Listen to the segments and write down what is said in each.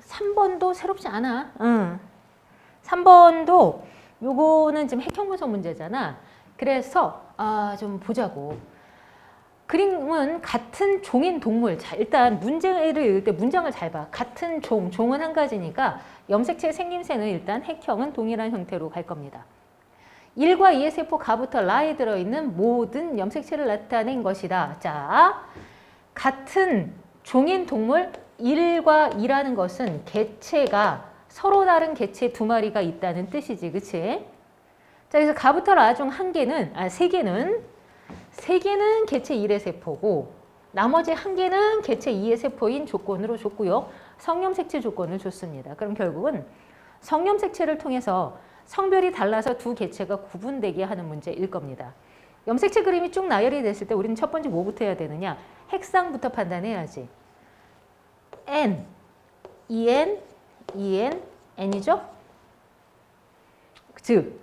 3번도 새롭지 않아. 응. 3번도 요거는 지금 핵형 분석 문제잖아. 그래서 아, 좀 보자고. 그림은 같은 종인 동물. 자, 일단 문제를 읽을 때 문장을 잘 봐. 같은 종, 종은 한 가지니까 염색체 생김새는 일단 핵형은 동일한 형태로 갈 겁니다. 1과 2의 세포 가부터 라에 들어있는 모든 염색체를 나타낸 것이다. 자, 같은 종인 동물 1과 2라는 것은 개체가 서로 다른 개체 두 마리가 있다는 뜻이지. 그치? 자, 그래서 가부터 라 중 한 개는, 아, 세 개는, 세 개는 개체 1의 세포고, 나머지 한 개는 개체 2의 세포인 조건으로 줬고요. 성염색체 조건을 줬습니다. 그럼 결국은 성염색체를 통해서 성별이 달라서 두 개체가 구분되게 하는 문제일 겁니다. 염색체 그림이 쭉 나열이 됐을 때 우리는 첫 번째 뭐부터 해야 되느냐? 핵상부터 판단해야지. N, EN, EN, N이죠? 즉,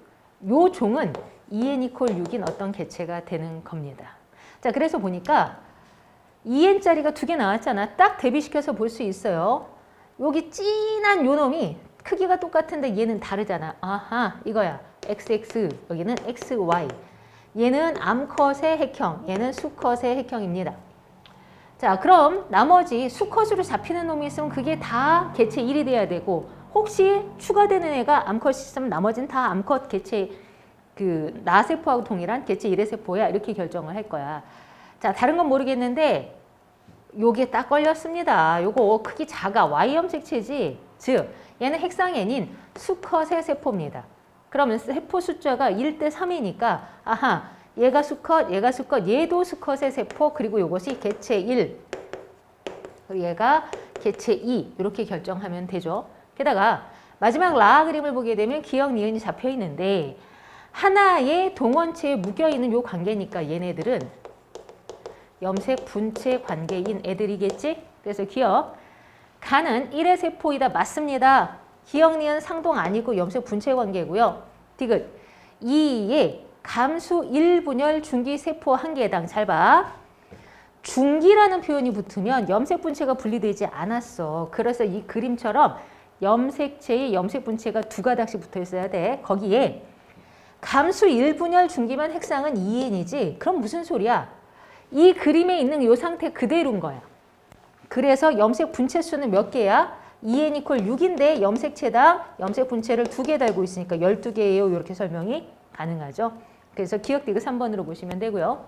요 종은 EN 이퀄 6인 어떤 개체가 되는 겁니다. 자, 그래서 보니까 EN짜리가 두 개 나왔잖아. 딱 대비시켜서 볼 수 있어요. 여기 진한 요 놈이 크기가 똑같은데 얘는 다르잖아. 아하, 이거야. XX, 여기는 XY. 얘는 암컷의 핵형, 얘는 수컷의 핵형입니다. 자, 그럼 나머지 수컷으로 잡히는 놈이 있으면 그게 다 개체 1이 돼야 되고 혹시 추가되는 애가 암컷이 있으면 나머지는 다 암컷 개체 그 나세포하고 동일한 개체 1의 세포야 이렇게 결정을 할 거야. 자, 다른 건 모르겠는데 요게 딱 걸렸습니다. 요거 크기 작아. Y염색 체지. 즉, 얘는 핵상 N인 수컷의 세포입니다. 그러면 세포 숫자가 1대 3이니까 아하, 얘가 수컷, 얘가 수컷, 얘도 수컷의 세포, 그리고 요것이 개체 1, 그리고 얘가 개체 2 이렇게 결정하면 되죠. 게다가 마지막 라 그림을 보게 되면 기억, 니은이 잡혀 있는데 하나의 동원체에 묶여 있는 요 관계니까 얘네들은 염색 분체 관계인 애들이겠지? 그래서 기억. 간은 1의 세포이다. 맞습니다. 기억, 니은 상동 아니고 염색 분체 관계고요. 디귿. 2의 감수 1분열 중기 세포 한 개당 잘 봐. 중기라는 표현이 붙으면 염색 분체가 분리되지 않았어. 그래서 이 그림처럼 염색체에 염색 분체가 두 가닥씩 붙어 있어야 돼. 거기에 감수 1분열 중기만 핵상은 2n이지. 그럼 무슨 소리야? 이 그림에 있는 이 상태 그대로인 거야. 그래서 염색 분체 수는 몇 개야? 2n 이퀄 6인데 염색체당 염색 분체를 두 개 달고 있으니까 12개예요. 이렇게 설명이 가능하죠. 그래서 기억 디귿 3번으로 보시면 되고요.